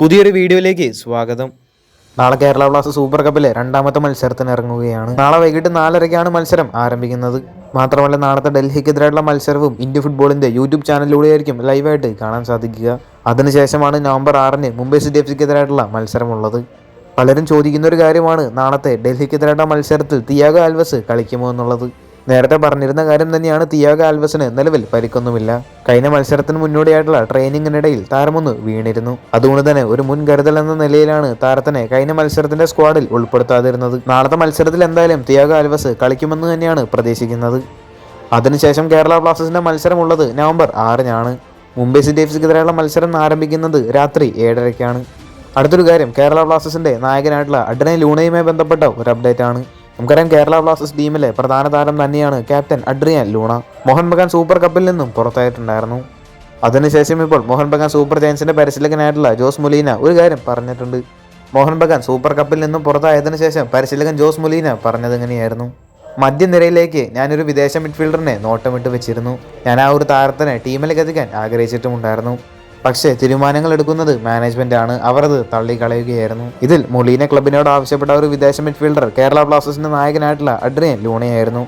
പുതിയൊരു വീഡിയോയിലേക്ക് സ്വാഗതം. നാളെ കേരള ബ്ലാസ്റ്റ് സൂപ്പർ കപ്പിലെ രണ്ടാമത്തെ മത്സരത്തിന് ഇറങ്ങുകയാണ്. നാളെ വൈകിട്ട് നാലരയ്ക്കാണ് മത്സരം ആരംഭിക്കുന്നത്. മാത്രമല്ല നാളത്തെ ഡൽഹിക്കെതിരായിട്ടുള്ള മത്സരവും ഇന്ത്യ ഫുട്ബോളിന്റെ യൂട്യൂബ് ചാനലിലൂടെയായിരിക്കും ലൈവായിട്ട് കാണാൻ സാധിക്കുക. അതിനുശേഷമാണ് നവംബർ ആറിന് മുംബൈ സിറ്റി എഫ് സിക്കെതിരായിട്ടുള്ള മത്സരമുള്ളത്. പലരും ചോദിക്കുന്ന ഒരു കാര്യമാണ് നാളത്തെ ഡൽഹിക്കെതിരായിട്ടുള്ള മത്സരത്തിൽ തിയാഗോ ആൽവസ് കളിക്കുമോ എന്നുള്ളത്. നേരത്തെ പറഞ്ഞിരുന്ന കാര്യം തന്നെയാണ് തിയാഗോ ആൽവസിന് നിലവിൽ പരിക്കൊന്നുമില്ല. കഴിഞ്ഞ മത്സരത്തിന് മുന്നോടിയായിട്ടുള്ള ട്രെയിനിങ്ങിനിടയിൽ താരമൊന്ന് വീണിരുന്നു. അതുകൊണ്ട് തന്നെ ഒരു മുൻകരുതൽ എന്ന നിലയിലാണ് താരത്തിനെ കഴിഞ്ഞ മത്സരത്തിന്റെ സ്ക്വാഡിൽ ഉൾപ്പെടുത്താതിരുന്നത്. നാളത്തെ മത്സരത്തിൽ എന്തായാലും തിയാഗോ ആൽവസ് കളിക്കുമെന്ന് തന്നെയാണ് പ്രതീക്ഷിക്കുന്നത്. അതിനുശേഷം കേരള ബ്ലാസ്റ്റേഴ്സിന്റെ മത്സരമുള്ളത് നവംബർ ആറിനാണ്. മുംബൈ സിറ്റി എഫ് സിക്കെതിരെയുള്ള മത്സരം ആരംഭിക്കുന്നത് രാത്രി ഏഴരയ്ക്കാണ്. അടുത്തൊരു കാര്യം കേരള ബ്ലാസ്റ്റേഴ്സിന്റെ നായകനായിട്ടുള്ള അഡ്രൈൻ ലൂണയുമായി ബന്ധപ്പെട്ട ഒരു അപ്ഡേറ്റ് ആണ്. നമുക്കറിയാം കേരള ബ്ലാസ്റ്റേഴ്സ് ടീമിലെ പ്രധാന താരം തന്നെയാണ് captain Adrian Luna. Mohan Bagan super കപ്പിൽ നിന്നും പുറത്തായിട്ടുണ്ടായിരുന്നു. അതിനുശേഷം ഇപ്പോൾ മോഹൻ ബഗാൻ സൂപ്പർ ജയൻസിന്റെ പരിശീലകനായിട്ടുള്ള ജോസ് മുലീന ഒരു കാര്യം പറഞ്ഞിട്ടുണ്ട്. മോഹൻ ബഗാൻ സൂപ്പർ കപ്പിൽ നിന്നും പുറത്തായതിനു ശേഷം പരിശീലകൻ ജോസ് മുലീന പറഞ്ഞത് എങ്ങനെയായിരുന്നു? മധ്യനിരയിലേക്ക് ഞാനൊരു വിദേശ മിഡ്ഫീൽഡറിനെ നോട്ടമിട്ട് വെച്ചിരുന്നു. ഞാൻ ആ ഒരു താരത്തിനെ ടീമിലേക്ക് എത്തിക്കാൻ ആഗ്രഹിച്ചിട്ടുമുണ്ടായിരുന്നു. പക്ഷേ തീരുമാനങ്ങൾ എടുക്കുന്നത് മാനേജ്മെന്റ് ആണ്. അവർ അത് തള്ളിക്കളയുകയായിരുന്നു. ഇതിൽ മൊളീന ക്ലബിനോട് ആവശ്യപ്പെട്ട ഒരു വിദേശ മിഡ്ഫീൽഡർ കേരള ബ്ലാസ്റ്റേഴ്സിന്റെ നായകനായിട്ടുള്ള അഡ്രിയൻ ലൂണയായിരുന്നു.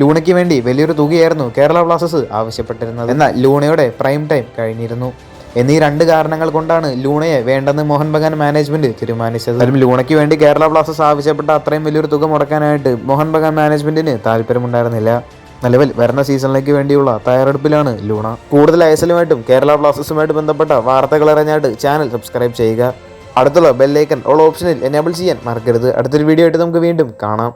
ലൂണയ്ക്ക് വേണ്ടി വലിയൊരു തുകയായിരുന്നു കേരള ബ്ലാസ്റ്റേഴ്സ് ആവശ്യപ്പെട്ടിരുന്നത്. എന്നാൽ ലൂണയുടെ പ്രൈം ടൈം കഴിഞ്ഞിരുന്നു. എന്നീ രണ്ട് കാരണങ്ങൾ കൊണ്ടാണ് ലൂണയെ വേണ്ടെന്ന് മോഹൻ ബഗാൻ മാനേജ്മെന്റ് തീരുമാനിച്ചത്. അതിലും ലൂണയ്ക്ക് വേണ്ടി കേരള ബ്ലാസ്റ്റേഴ്സ് ആവശ്യപ്പെട്ട അത്രയും വലിയൊരു തുക മുടക്കാനായിട്ട് മോഹൻ ബഗാൻ മാനേജ്മെന്റിന് താല്പര്യമുണ്ടായിരുന്നില്ല. നിലവിൽ വരുന്ന സീസണിലേക്ക് വേണ്ടിയുള്ള തയ്യാറെടുപ്പിലാണ് ലൂണ. കൂടുതൽ ഐസലുമായിട്ടും കേരള ബ്ലാസ്റ്റേഴ്സുമായിട്ട് ബന്ധപ്പെട്ട വാർത്തകൾ അറിഞ്ഞായിട്ട് ചാനൽ സബ്സ്ക്രൈബ് ചെയ്യുക. അടുത്തുള്ള ബെല്ലൈക്കൺ ഓൾ ഓപ്ഷനിൽ എനേബിൾ ചെയ്യാൻ മറക്കരുത്. അടുത്തൊരു വീഡിയോ ആയിട്ട് നമുക്ക് വീണ്ടും കാണാം.